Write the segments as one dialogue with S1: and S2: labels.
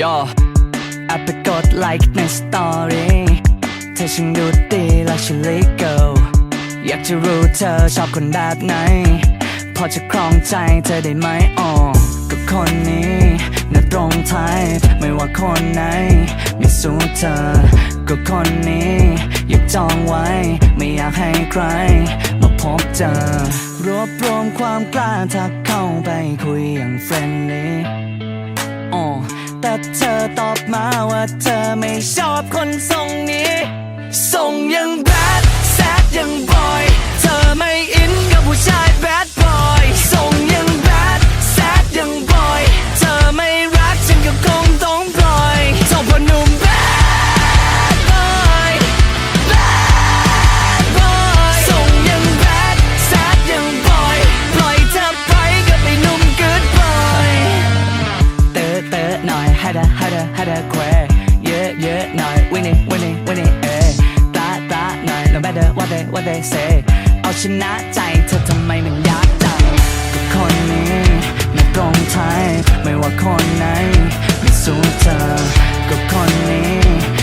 S1: ย่อแอปไปกดไลค์ในสตอรี่เธอช่างดูดีและฉันลิเกลอยากจะรู้เธอชอบคนแบบไหน พอจะครองใจเธอได้ไหมอ๋อก็คนนี้น่าตรงไทยไม่ว่าคนไหน ไม่สู้เธอ ก็คนนี้ อยากจองไว้ ไม่อยากให้ใคร มาพบเจอ รวบรวมความกล้าทักเข้าไปคุยอย่างเฟรนลี่ แต่เธอตอบมาว่าเธอไม่ชอบคนทรงนี้ ทรงยังแบดะฮัดะฮัดะแควเยอะเยอะหน่อยวินี่วินี่วินี่เอตาตาหน่อย no matter what they what they say เอาชนะใจเธอทำไมมันยากจังก็คนนี้ไม่ตรงไทยไม่ว่าคนไหนไม่สู้เธอก็คนนี้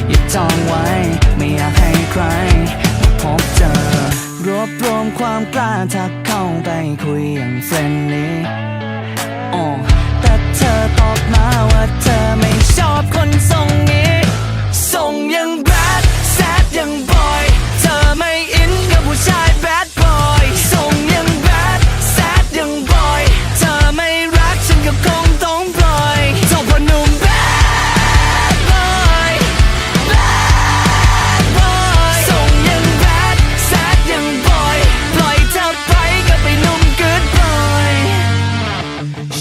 S1: อย่าจองไว้ ไม่อยากให้ใครมาพบเจอ รวบรวมความกล้าทักเข้าไปคุยอย่างเฟรนลี่แต่เธอตอบมาว่า